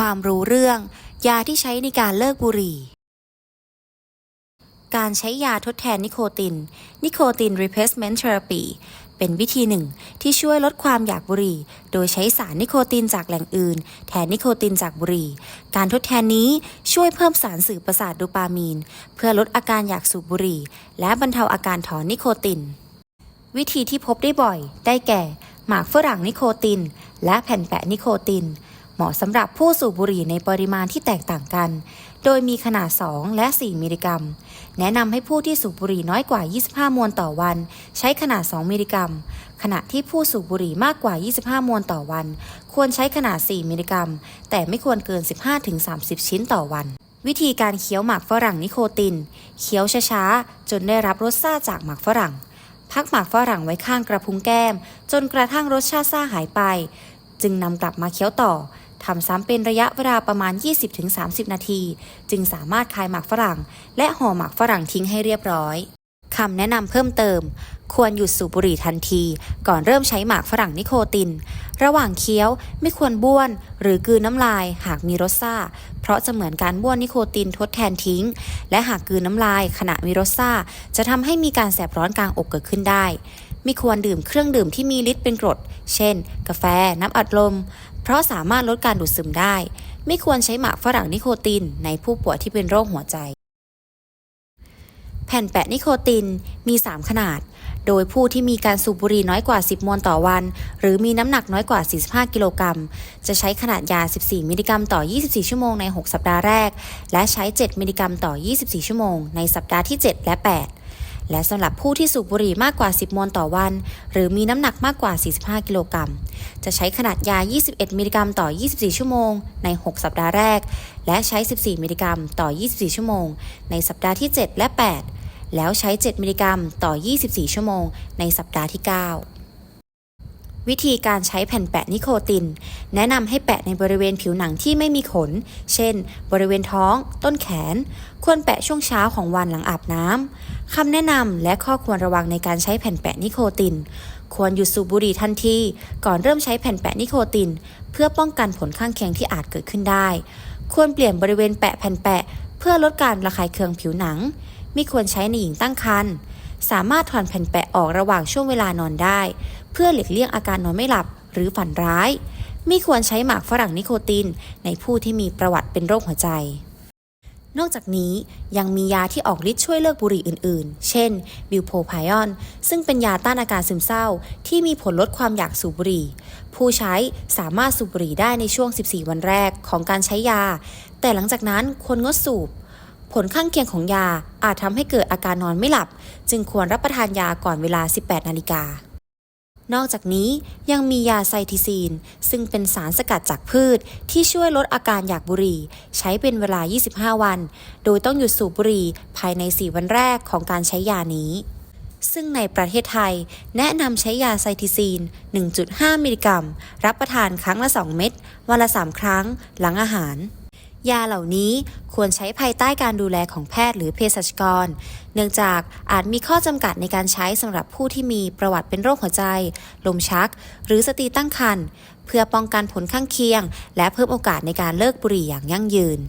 ความรู้เรื่อง ยาที่ใช้ในการเลิกบุหรี่ การใช้ยาทดแทนนิโคติน นิโคติน replacement therapy เป็นวิธีหนึ่งที่ช่วยลดความอยากบุหรี่ โดยใช้สารนิโคตินจากแหล่งอื่น แทนนิโคตินจากบุหรี่ การทดแทนนี้ช่วยเพิ่มสารสื่อประสาทโดปามีน เพื่อลดอาการอยากสูบบุหรี่ และบรรเทาอาการถอนนิโคติน วิธีที่พบได้บ่อย ได้แก่ หมากฝรั่งนิโคติน และแผ่นแปะนิโคติน เหมาะสำหรับผู้สูบบุหรี่ในปริมาณที่แตกต่างกัน โดยมีขนาด 2 และ 4 มิลลิกรัม แนะนำให้ผู้ที่สูบบุหรี่น้อยกว่า 25 มวนต่อวัน ใช้ขนาด 2 มิลลิกรัม ขณะที่ผู้สูบบุหรี่มากกว่า 25 มวนต่อวัน ควรใช้ขนาด 4 มิลลิกรัม แต่ไม่ควรเกิน 15-30 ชิ้นต่อวันวิธีการเคี้ยวหมากฝรั่งนิโคติน เคี้ยวช้าๆ จนได้รับรสชาติจากหมากฝรั่ง พักหมากฝรั่งไว้ข้างกระพุ้งแก้ม จนกระทั่งรสชาติซาหายไป จึงนำกลับมาเคี้ยวต่อ ทำซ้ำเป็นระยะเวลาประมาณ 20-30 นาที จึงสามารถคายหมากฝรั่ง และห่อหมากฝรั่งทิ้งให้เรียบร้อยำแนะนำเพิ่มเติม ควรหยุดสูบบุหรี่ทันที ก่อนเริ่มใช้หมากฝรั่งนิโคติน ระหว่างเคี้ยวไม่ควรบ้วน หรือกืนน้ำลาย หากมีรสซ่า เพราะจะเหมือนการบ้วนนิโคตินทดแทนทิ้ง และหากกืนน้ำลายขณะมีรสซ่า จะทำให้มีการแสบร้อนกลางอกเกิดขึ้นได้ไม่ควรดื่มเครื่องดื่มที่มีฤทธิ์เป็นกรด เช่น กาแฟ น้ำอัดลม เพราะสามารถลดการดูดซึมได้ ไม่ควรใช้หมากฝรั่งนิโคตินในผู้ป่วยที่เป็นโรคหัวใจ แผ่นแปะนิโคตินมี 3 ขนาด โดยผู้ที่มีการสูบบุหรี่น้อยกว่า 10 มวนต่อวัน หรือมีน้ำหนักน้อยกว่า 45 กิโลกรัม จะใช้ขนาดยา 14 มิลลิกรัมต่อ 24 ชั่วโมงใน 6 สัปดาห์แรก และใช้ 7 มิลลิกรัมต่อ 24 ชั่วโมงในสัปดาห์ที่ 7 และ 8และสำหรับผู้ที่สูบบุหรี่มากกว่า 10 มวนต่อวัน หรือมีน้ำหนักมากกว่า 45 กิโลกรัม จะใช้ขนาดยา 21 มิลลิกรัมต่อ 24 ชั่วโมง ใน 6 สัปดาห์แรก และใช้ 14 มิลลิกรัมต่อ 24 ชั่วโมง ในสัปดาห์ที่ 7 และ 8 แล้วใช้ 7 มิลลิกรัมต่อ 24 ชั่วโมงในสัปดาห์ที่ 9 วิธีการใช้แผ่นแปะนิโคติน แนะนำให้แปะในบริเวณผิวหนังที่ไม่มีขน เช่น บริเวณท้อง ต้นแขน ควรแปะช่วงเช้าของวันหลังอาบน้ำคำแนะนำและข้อควรระวังในการใช้แผ่นแปะนิโคติน ควรหยุดสูบบุหรี่ทันทีก่อนเริ่มใช้แผ่นแปะนิโคติน เพื่อป้องกันผลข้างเคียงที่อาจเกิดขึ้นได้ ควรเปลี่ยนบริเวณแปะแผ่นแปะเพื่อลดการระคายเคืองผิวหนัง ไม่ควรใช้ในหญิงตั้งครรภ์สามารถถอนแผ่นแปะออกระหว่างช่วงเวลานอนได้ เพื่อหลีกเลี่ยงอาการนอนไม่หลับหรือฝันร้าย ไม่ควรใช้หมากฝรั่งนิโคติน ในผู้ที่มีประวัติเป็นโรคหัวใจ นอกจากนี้ยังมียาที่ออกฤทธิ์ช่วยเลิกบุหรี่อื่นๆ เช่น บิวโพไพออน ซึ่งเป็นยาต้านอาการซึมเศร้า ที่มีผลลดความอยากสูบบุหรี่ ผู้ใช้สามารถสูบบุหรี่ได้ในช่วง 14 วันแรกของการใช้ยา แต่หลังจากนั้นควรงดสูบ ผลข้างเคียงของยาอาจทำให้เกิดอาการนอนไม่หลับ จึงควรรับประทานยาก่อนเวลา 18 นาฬิกานอกจากนี้ยังมียาไซทิซีน ซึ่งเป็นสารสกัดจากพืชที่ช่วยลดอาการอยากบุหรี่ ใช้เป็นเวลา 25 วัน โดยต้องหยุดสูบบุหรี่ภายใน 4 วันแรกของการใช้ยานี้ ซึ่งในประเทศไทย แนะนำใช้ยาไซทิซีน 1.5 มิลลิกรัม รับประทานครั้งละ 2 เม็ดวันละ 3 ครั้งหลังอาหาร ยาเหล่านี้ควรใช้ภายใต้การดูแลของแพทย์หรือเภสัชกร เนื่องจากอาจมีข้อจำกัดในการใช้สำหรับผู้ที่มีประวัติเป็นโรคหัวใจ ลมชัก หรือสตรีตั้งครรภ์เพื่อป้องกันผลข้างเคียง และเพิ่มโอกาสในการเลิกบุหรี่อย่างยั่งยืน